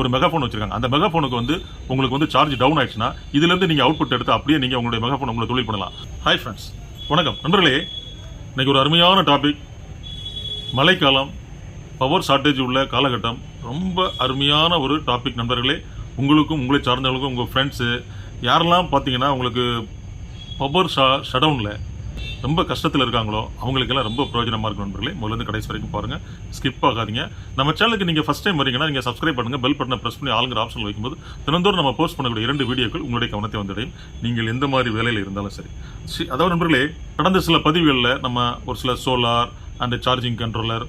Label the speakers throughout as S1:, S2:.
S1: ஒரு மெகாஃபோன் வச்சிருக்காங்க. அந்த மெகாஃபோனுக்கு வந்து உங்களுக்கு வந்து சார்ஜ் டவுன் ஆயிடுச்சுன்னா இதுல இருந்து நீங்க அவுட்புட் எடுத்து அப்படியே நீங்க உங்களுடைய மெகாஃபோன் உங்களை தொழில் பண்ணலாம். ஹாய் ஃப்ரெண்ட்ஸ் வணக்கம். நண்பர்களே இன்னைக்கு ஒரு அருமையான டாபிக் மழைக்காலம் பவர் ஷார்ட்டேஜ் உள்ள காலகட்டம். ரொம்ப அருமையான ஒரு டாபிக் நண்பர்களே. உங்களுக்கும் உங்களை சார்ந்தவங்களுக்கும் உங்கள் ஃப்ரெண்ட்ஸு யாரெல்லாம் பார்த்தீங்கன்னா உங்களுக்கு பவர் ஷா ஷடவுனில் ரொம்ப கஷ்டத்தில் இருக்காங்களோ அவங்களுக்கெல்லாம் ரொம்ப பிரயோஜனமாக இருக்கும் நண்பர்களே. முதலேருந்து இருந்து கடைசி வரைக்கும் பாருங்கள் ஸ்கிப் ஆகாதீங்க. நம்ம சேனலுக்கு நீங்கள் ஃபஸ்ட் டைம் வரீங்கன்னா நீங்கள் சப்ஸ்கிரைப் பண்ணுங்கள் பெல் பட்டனை ப்ரெஸ் பண்ணி ஆளுங்கிற ஆப்ஷன் வைக்கும்போது தினந்தோறும் நம்ம போஸ்ட் பண்ணக்கூடிய இரண்டு வீடியோக்கள் உங்களுடைய கவனத்தை வந்துடையும். நீங்கள் எந்த மாதிரி வேலையில் இருந்தாலும் சரி. அதாவது நண்பர்களே கடந்த சில பதிவுகளில் நம்ம ஒரு சில solar and charging controller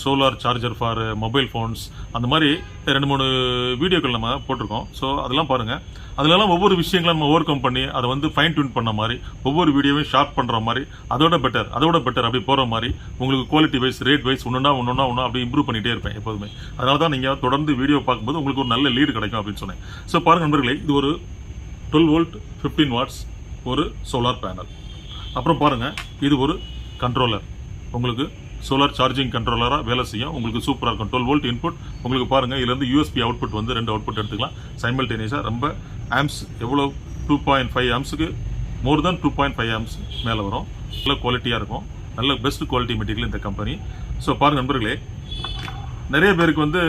S1: solar charger for mobile phones அந்த மாதிரி ரெண்டு மூணு வீடியோக்கள் நம்ம போட்டிருக்கோம். ஸோ அதெல்லாம் பாருங்கள் அதுலலாம் ஒவ்வொரு விஷயங்களும் நம்ம ஓவர் கம் பண்ணி அதை வந்து ஃபைன் டியூன் பண்ண மாதிரி ஒவ்வொரு வீடியோவையும் ஷார்ப் பண்ணுற மாதிரி அதோட பெட்டர் அதோட பெட்டர் அப்படி போகிற மாதிரி உங்களுக்கு குவாலிட்டி வைஸ் ரேட் வைஸ் ஒன்றுனா ஒன்றுனா ஒன்று அப்படி இம்ப்ரூவ் பண்ணிகிட்டே இருப்பேன் எப்போதுமே. அதனால தான் நீங்கள் தொடர்ந்து வீடியோ பார்க்கும்போது உங்களுக்கு ஒரு நல்ல லீடு கிடைக்கும் அப்படின்னு சொன்னேன். ஸோ பாருங்க நண்பர்களே இது ஒரு டுவெல் வோல்ட் ஃபிஃப்டீன் வாட்ஸ் ஒரு சோலார் பேனல் அப்புறம் பாருங்கள் இது ஒரு கண்ட்ரோலர் உங்களுக்கு சோலார் சார்ஜிங் கண்ட்ரோலராக வேலை செய்யும். உங்களுக்கு சூப்பராக இருக்கும். டுவெல் வோல்ட் இன்புட் உங்களுக்கு பாருங்கள் இதுலேருந்து யூஎஸ்பி அவுட்புட் வந்து ரெண்டு அவுட்புட் எடுத்துக்கலாம். சைமல்டேனியஸாக ரொம்ப ஆம்ஸ் எவ்வளோ two point five ஆம்ஸுக்கு more than two point five amps மேலே வரும். நல்ல குவாலிட்டியாக இருக்கும். நல்ல பெஸ்ட் குவாலிட்டி மெட்டீரியல் இந்த கம்பெனி ஸோ பாருங்கள் நண்பர்களே நிறைய பேருக்கு வந்து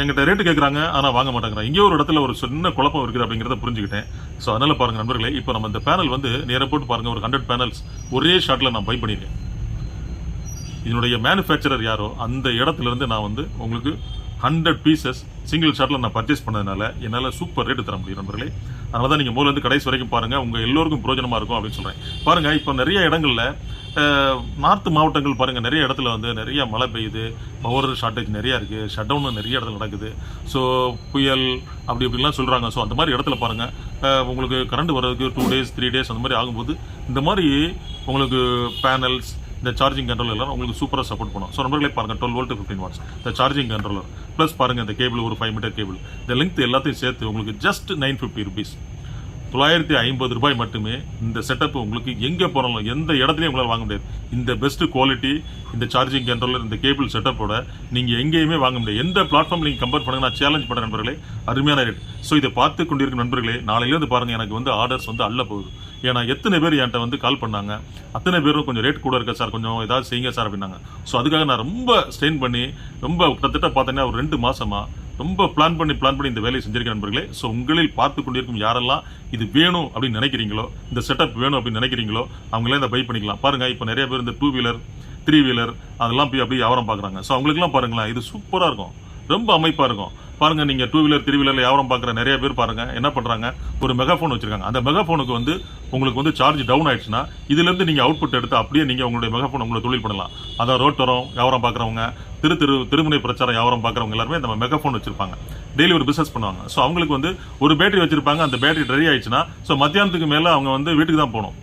S1: எங்கிட்ட ரேட்டு கேட்குறாங்க ஆனால் வாங்க மாட்டேங்கிறாங்க. இங்கே ஒரு இடத்துல ஒரு சின்ன குழப்பம் இருக்குது அப்படிங்கிறத புரிஞ்சுக்கிட்டேன். ஸோ அதனால் பாருங்கள் நண்பர்களே இப்போ நம்ம இந்த பேனல் வந்து நேராக போட்டு பாருங்கள் ஒரு ஹண்ட்ரட் பேனல்ஸ் ஒரே ஷாட்டில் நான் பை பண்ணியிருக்கேன் இதனுடைய மேனுஃபேக்சரர் யாரோ அந்த இடத்துலேருந்து நான் வந்து உங்களுக்கு ஹண்ட்ரட் பீசஸ் சிங்கிள் ஷாட்டில் நான் பர்ச்சேஸ் பண்ணதுனால என்னால் சூப்பர் ரேட்டு தர முடியும் நண்பர்களே. அதனால தான் நீங்கள் இருந்து கடைசி வரைக்கும் பாருங்கள் உங்கள் எல்லோருக்கும் பிரயோஜனமாக இருக்கும் அப்படின்னு சொல்கிறேன் பாருங்கள் இப்போ நிறைய இடங்களில் நார்த்து மாவட்டங்கள் பாருங்கள் நிறைய இடத்துல வந்து நிறைய மழை பெய்யுது பவர் ஷார்ட்டேஜ் நிறையா இருக்குது ஷட் டவுன் நிறைய இடத்துல நடக்குது. ஸோ புயல் அப்படி இப்படிலாம் சொல்கிறாங்க ஸோ அந்த மாதிரி இடத்துல பாருங்கள் உங்களுக்கு கரண்ட் வர்றதுக்கு டூ டேஸ் த்ரீ டேஸ் அந்த மாதிரி ஆகும்போது இந்த மாதிரி உங்களுக்கு பேனல்ஸ் இந்த சார்ஜிங் கண்ட்ரோலர் எல்லாம் உங்களுக்கு சூப்பராக சப்போர்ட் பண்ணும். ஸோ நம்பர்களே பாருங்கள் டுவெல் வோல்ட் ஃபிஃப்டின் வாட்ஸ் இந்த சார்ஜிங் கண்ட்ரோலர் ப்ளஸ் பாருங்க இந்த கேபிள் ஒரு ஃபைவ் மீட்டர் கேபிள் இந்த லெங்த் எல்லாத்தையும் சேர்த்து உங்களுக்கு ஜஸ்ட் நைன் ஃபிஃப்டி ருபீஸ் தொள்ளாயிரத்தி ஐம்பது ரூபாய் மட்டுமே இந்த செட்டப் உங்களுக்கு எங்கே போனாலும் எந்த இடத்துலையும் உங்களால் வாங்க முடியாது. இந்த பெஸ்ட் குவாலிட்டி இந்த சார்ஜிங் கண்ட்ரோலர் இந்த கேபிள் செட்டப்போட நீங்கள் எங்கேயுமே வாங்க முடியாது. எந்த பிளாட்ஃபார்ம் நீங்கள் கம்பேர் பண்ணுங்க நான் சேலஞ்ச் பண்ணுற நண்பர்களே. அருமையான ரேட் ஸோ இதை பார்த்து கொண்டிருக்கும் நண்பர்களே நாளையிலேருந்து பாருங்கள் எனக்கு வந்து ஆர்டர்ஸ் வந்து அள்ள போகுது. ஏன்னா எத்தனை பேர் என்கிட்ட வந்து கால் பண்ணாங்க. அத்தனை பேரும் கொஞ்சம் ரேட் கூட இருக்கா சார்? கொஞ்சம் ஏதாவது செய்யுங்க சார் அப்படின்னாங்க. ஸோ அதுக்காக நான் ரொம்ப ஸ்ட்ரெயின் பண்ணி ரொம்ப கிட்டத்தட்ட பார்த்தீங்கன்னா ஒரு ரெண்டு மாசமா ரொம்ப பிளான் பண்ணி பிளான் பண்ணி இந்த வேலையை செஞ்சிருக்கேன் நண்பர்களே. ஸோ உங்களில் பார்த்து கொண்டிருக்கும் யாரெல்லாம் இது வேணும் அப்படின்னு நினைக்கிறீங்களோ இந்த செட்டப் வேணும் அப்படின்னு நினைக்கிறீங்களோ அவங்களே இந்த பை பண்ணிக்கலாம். பாருங்க இப்போ நிறைய பேர் இந்த டூ வீலர் த்ரீ வீலர் அதெல்லாம் போய் அப்படியே வியாபாரம் பார்க்குறாங்க. ஸோ அவங்களுக்குலாம் பாருங்களேன் இது சூப்பராக இருக்கும். ரொம்ப அமைப்பாக இருக்கும். பாருங்க நீங்க டூ வீலர் த்ரீ வீலர்ல வியாபாரம் பார்க்குற நிறைய பேர் பாருங்க என்ன பண்றாங்க? ஒரு மெகாஃபோன் வச்சிருக்காங்க. அந்த மெகாஃபோனுக்கு வந்து உங்களுக்கு வந்து சார்ஜ் டவுன் ஆயிடுச்சுன்னா இதுல இருந்து நீங்க அவுட்புட் எடுத்து அப்படியே நீங்க உங்களுடைய மெகாஃபோன் உங்களை தொழில் பண்ணலாம். அதான் ரோட்டோரம் வியாபாரம் பார்க்குறவங்க திரு திரு திருமுனை பிரச்சாரம் வியாபாரம் பார்க்குறவங்க எல்லாருமே நம்ம மெகாஃபோன் வச்சிருப்பாங்க. டெய்லி ஒரு பிசினஸ் பண்ணுவாங்க. ஸோ அவங்களுக்கு வந்து ஒரு பேட்டரி வச்சிருப்பாங்க. அந்த பேட்டரி ரெடி ஆயிடுச்சுன்னா ஸோ மத்தியானத்துக்கு மேல அவங்க வந்து வீட்டுக்கு தான் போகணும்.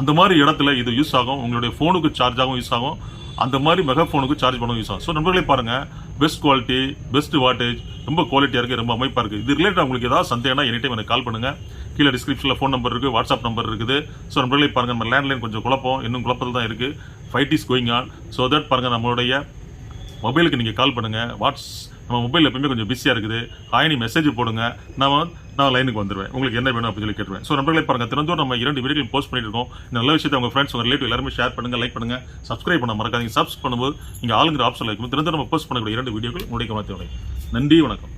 S1: அந்த மாதிரி இடத்துல இது யூஸ் ஆகும். உங்களுடைய ஃபோனுக்கு சார்ஜ் ஆகும் யூஸ் ஆகும். அந்த மாதிரி மெகா ஃபோனுக்கு சார்ஜ் பண்ண யூஸ் ஆகும் ஸோ நண்பர்களே பாருங்க பெஸ்ட் குவாலிட்டி பெஸ்ட் வாட்டேஜ் ரொம்ப குவாலிட்டியாக இருக்குது ரொம்ப அமைப்பாக இருக்குது இது ரிலேட்டட் உங்களுக்கு ஏதாவது சந்தேகம்னா எனி டைம் எனக்கு கால் பண்ணுங்க. கீழே டிஸ்கிரிப்ஷனில் ஃபோன் நம்பர் இருக்குது வாட்ஸ்அப் நம்பர் இருக்குது. ஸோ நண்பர்களே பாருங்க நம்ம லேண்ட்லைன் கொஞ்சம் குழப்பம் இன்னும் குழப்பத்தில் தான் இருக்குது fight is going on so that பாருங்கள் நம்மளுடைய மொபைலுக்கு நீங்கள் கால் பண்ணுங்கள் வாட்ஸ் நம்ம மொபைல் எப்பவுமே கொஞ்சம் பிஸியாக இருக்குது. ஹாய் நீ மெசேஜ் போடுங்க. நான் நான் லைனுக்கு வந்துடுவேன் உங்களுக்கு என்ன வேணும் அப்படின்னு சொல்லி கேட்டுருவேன். ஸோ நண்பர்களே பாருங்க திறந்தோம் நம்ம இரண்டு வீடியோக்கள் போஸ்ட் பண்ணிட்டு இருக்கோம். இந்த நல்ல விஷயத்தை உங்க ஃப்ரெண்ட்ஸ் உங்க ரிலேட்டிவ் எல்லாருமே ஷேர் பண்ணுங்க லைக் பண்ணுங்க சப்ஸ்கிரைப் பண்ண மறக்காதீங்க. சப்ஸ் பண்ணும்போது நீங்கள் ஆளுங்கிற ஆப்ஷன் இருக்கும். திறந்த நம்ம போஸ்ட் பண்ணக்கூடிய இரண்டு வீடியோக்கள் உங்களுடைய கவனத்தை நன்றி வணக்கம்.